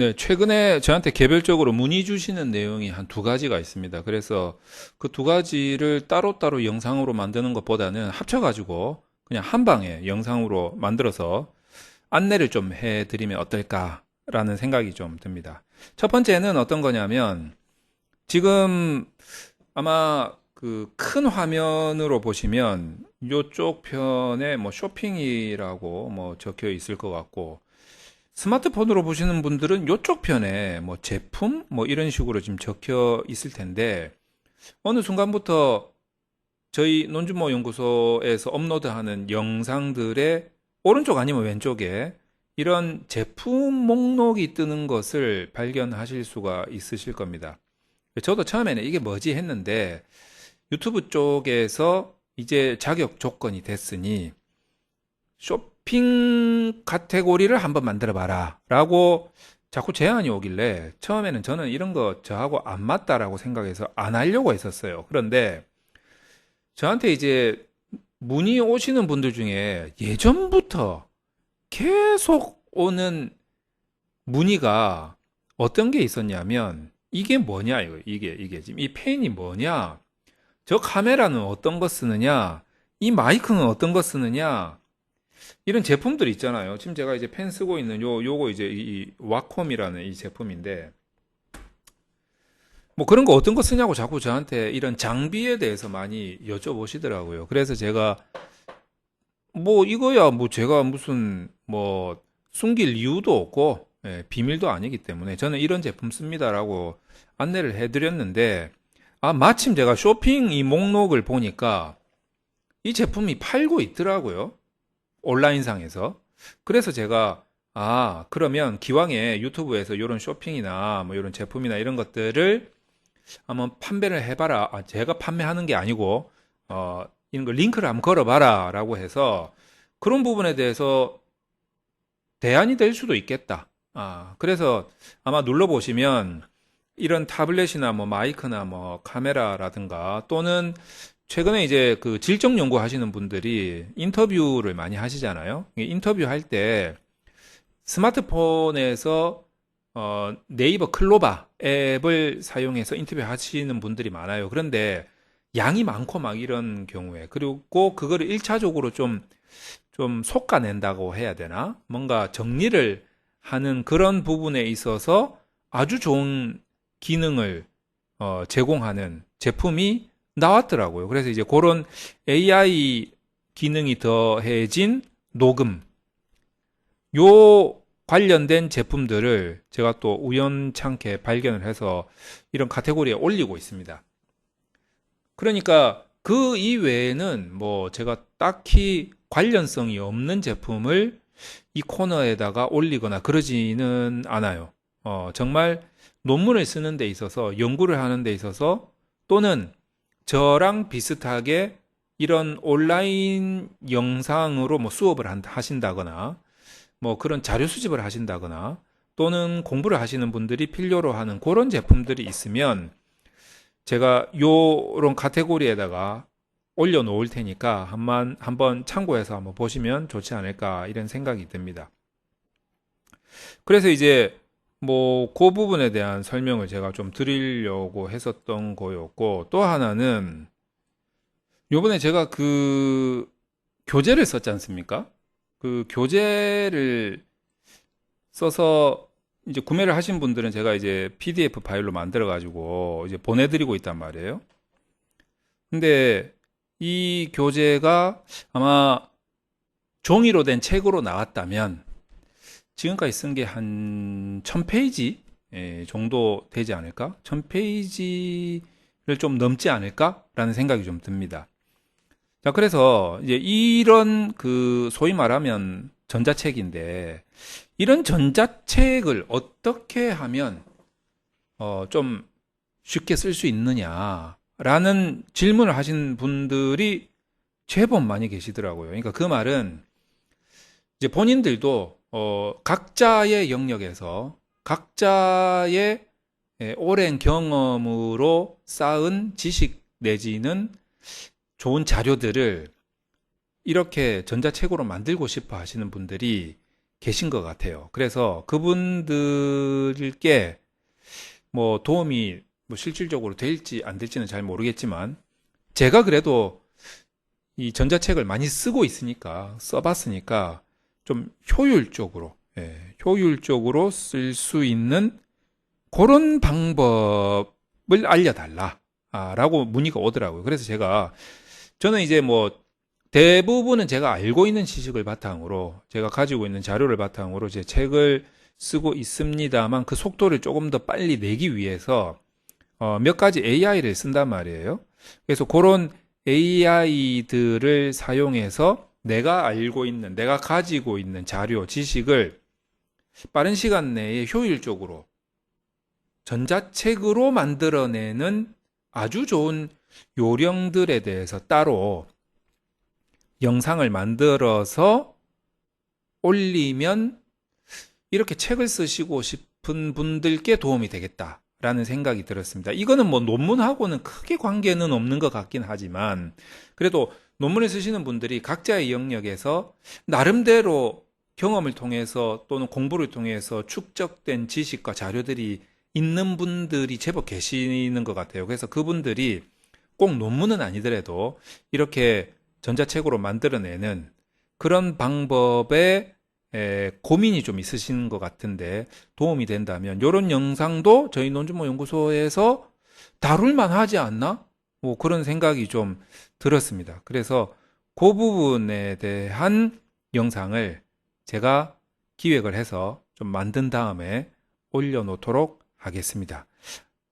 네, 최근에 저한테 개별적으로 문의 주시는 내용이 한 두 가지가 있습니다. 그래서 그 두 가지를 따로따로 영상으로 만드는 것보다는 합쳐가지고 그냥 한 방에 영상으로 만들어서 안내를 좀 해드리면 어떨까라는 생각이 좀 듭니다. 첫 번째는 어떤 거냐면 지금 아마 그 큰 화면으로 보시면 이쪽 편에 뭐 쇼핑이라고 뭐 적혀 있을 것 같고 스마트폰으로 보시는 분들은 이쪽 편에 뭐 제품 뭐 이런 식으로 지금 적혀 있을 텐데 어느 순간부터 저희 논주모 연구소에서 업로드하는 영상들의 오른쪽 아니면 왼쪽에 이런 제품 목록이 뜨는 것을 발견하실 수가 있으실 겁니다. 저도 처음에는 이게 뭐지 했는데 유튜브 쪽에서 이제 자격 조건이 됐으니 쇼 핑 카테고리를 한번 만들어 봐라 라고 자꾸 제안이 오길래 처음에는 저는 이런 거 저하고 안 맞다라고 생각해서 안 하려고 했었어요. 그런데 저한테 이제 문의 오시는 분들 중에 예전부터 계속 오는 문의가 어떤 게 있었냐면 이게 뭐냐 이거 이게 이게 지금 이 펜이 뭐냐 저 카메라는 어떤 거 쓰느냐 이 마이크는 어떤 거 쓰느냐 이런 제품들이 있잖아요. 지금 제가 이제 펜 쓰고 있는 요 요거 이제 이 와콤이라는 이 제품인데 뭐 그런 거 어떤 거 쓰냐고 자꾸 저한테 이런 장비에 대해서 많이 여쭤보시더라고요. 그래서 제가 뭐 이거야 뭐 제가 무슨 뭐 숨길 이유도 없고 예, 비밀도 아니기 때문에 저는 이런 제품 씁니다라고 안내를 해드렸는데 아 마침 제가 쇼핑 이 목록을 보니까 이 제품이 팔고 있더라고요. 온라인상에서. 그래서 제가 아 그러면 기왕에 유튜브에서 이런 쇼핑이나 뭐 이런 제품이나 이런 것들을 한번 판매를 해봐라. 아, 제가 판매하는 게 아니고 어 이런 거 링크를 한번 걸어봐라 라고 해서 그런 부분에 대해서 대안이 될 수도 있겠다. 아 그래서 아마 눌러보시면 이런 타블렛이나 뭐 마이크나 뭐 카메라라든가 또는 최근에 이제 그 질적 연구 하시는 분들이 인터뷰를 많이 하시잖아요. 인터뷰 할 때 스마트폰에서 어, 네이버 클로바 앱을 사용해서 인터뷰 하시는 분들이 많아요. 그런데 양이 많고 막 이런 경우에 그리고 그거를 1차적으로 좀, 좀 솎아낸다고 해야 되나? 뭔가 정리를 하는 그런 부분에 있어서 아주 좋은 기능을 어, 제공하는 제품이 나왔더라고요. 그래서 이제 그런 AI 기능이 더해진 녹음, 요 관련된 제품들을 제가 또 우연찮게 발견을 해서 이런 카테고리에 올리고 있습니다. 그러니까 그 이외에는 뭐 제가 딱히 관련성이 없는 제품을 이 코너에다가 올리거나 그러지는 않아요. 어, 정말 논문을 쓰는 데 있어서 연구를 하는 데 있어서 또는 저랑 비슷하게 이런 온라인 영상으로 뭐 수업을 하신다거나 뭐 그런 자료 수집을 하신다거나 또는 공부를 하시는 분들이 필요로 하는 그런 제품들이 있으면 제가 요런 카테고리에다가 올려 놓을 테니까 한번 한번 참고해서 한번 보시면 좋지 않을까 이런 생각이 듭니다. 그래서 이제 뭐, 그 부분에 대한 설명을 제가 좀 드리려고 했었던 거였고, 또 하나는, 요번에 제가 그 교재를 썼지 않습니까? 그 교재를 써서 이제 구매를 하신 분들은 제가 이제 PDF 파일로 만들어가지고 이제 보내드리고 있단 말이에요. 근데 이 교재가 아마 종이로 된 책으로 나왔다면 지금까지 쓴 게 한 1000페이지 예, 정도 되지 않을까? 1000페이지를 좀 넘지 않을까라는 생각이 좀 듭니다. 자, 그래서 이제 이런 그 소위 말하면 전자책인데 이런 전자책을 어떻게 하면 어 좀 쉽게 쓸 수 있느냐라는 질문을 하신 분들이 제법 많이 계시더라고요. 그러니까 그 말은 이제 본인들도 어, 각자의 영역에서 각자의 예, 오랜 경험으로 쌓은 지식 내지는 좋은 자료들을 이렇게 전자책으로 만들고 싶어 하시는 분들이 계신 것 같아요. 그래서 그분들께 뭐 도움이 뭐 실질적으로 될지 안 될지는 잘 모르겠지만 제가 그래도 이 전자책을 많이 쓰고 있으니까 써봤으니까 좀 효율적으로 예, 효율적으로 쓸 수 있는 그런 방법을 알려달라라고 문의가 오더라고요. 그래서 제가 저는 이제 뭐 대부분은 제가 알고 있는 지식을 바탕으로 제가 가지고 있는 자료를 바탕으로 제 책을 쓰고 있습니다만 그 속도를 조금 더 빨리 내기 위해서 어, 몇 가지 AI를 쓴단 말이에요. 그래서 그런 AI들을 사용해서 내가 알고 있는, 내가 가지고 있는 자료, 지식을 빠른 시간 내에 효율적으로 전자책으로 만들어내는 아주 좋은 요령들에 대해서 따로 영상을 만들어서 올리면 이렇게 책을 쓰시고 싶은 분들께 도움이 되겠다 라는 생각이 들었습니다. 이거는 뭐 논문하고는 크게 관계는 없는 것 같긴 하지만 그래도 논문을 쓰시는 분들이 각자의 영역에서 나름대로 경험을 통해서 또는 공부를 통해서 축적된 지식과 자료들이 있는 분들이 제법 계시는 것 같아요. 그래서 그분들이 꼭 논문은 아니더라도 이렇게 전자책으로 만들어내는 그런 방법에 에, 고민이 좀 있으신 것 같은데 도움이 된다면 이런 영상도 저희 논준모 연구소에서 다룰만 하지 않나? 뭐 그런 생각이 좀 들었습니다. 그래서 그 부분에 대한 영상을 제가 기획을 해서 좀 만든 다음에 올려놓도록 하겠습니다.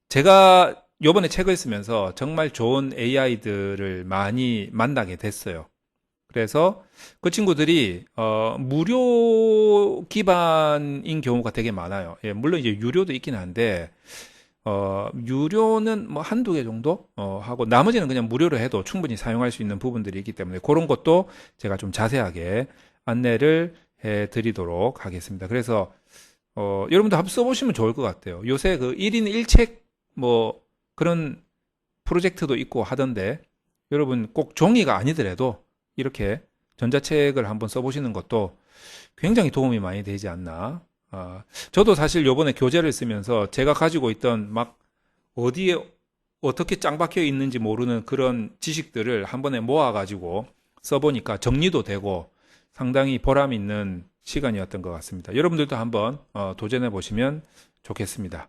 제가 요번에 책을 쓰면서 정말 좋은 AI들을 많이 만나게 됐어요. 그래서 그 친구들이 어, 무료 기반인 경우가 되게 많아요. 예, 물론 이제 유료도 있긴 한데 어, 유료는 뭐 한두 개 정도 어, 하고 나머지는 그냥 무료로 해도 충분히 사용할 수 있는 부분들이 있기 때문에 그런 것도 제가 좀 자세하게 안내를 해 드리도록 하겠습니다. 그래서 어, 여러분도 한번 써보시면 좋을 것 같아요. 요새 그 1인 1책 뭐 그런 프로젝트도 있고 하던데 여러분 꼭 종이가 아니더라도 이렇게 전자책을 한번 써보시는 것도 굉장히 도움이 많이 되지 않나. 아, 저도 사실 요번에 교재를 쓰면서 제가 가지고 있던 막 어디에 어떻게 짱 박혀 있는지 모르는 그런 지식들을 한 번에 모아가지고 써보니까 정리도 되고 상당히 보람 있는 시간이었던 것 같습니다. 여러분들도 한번 어, 도전해 보시면 좋겠습니다.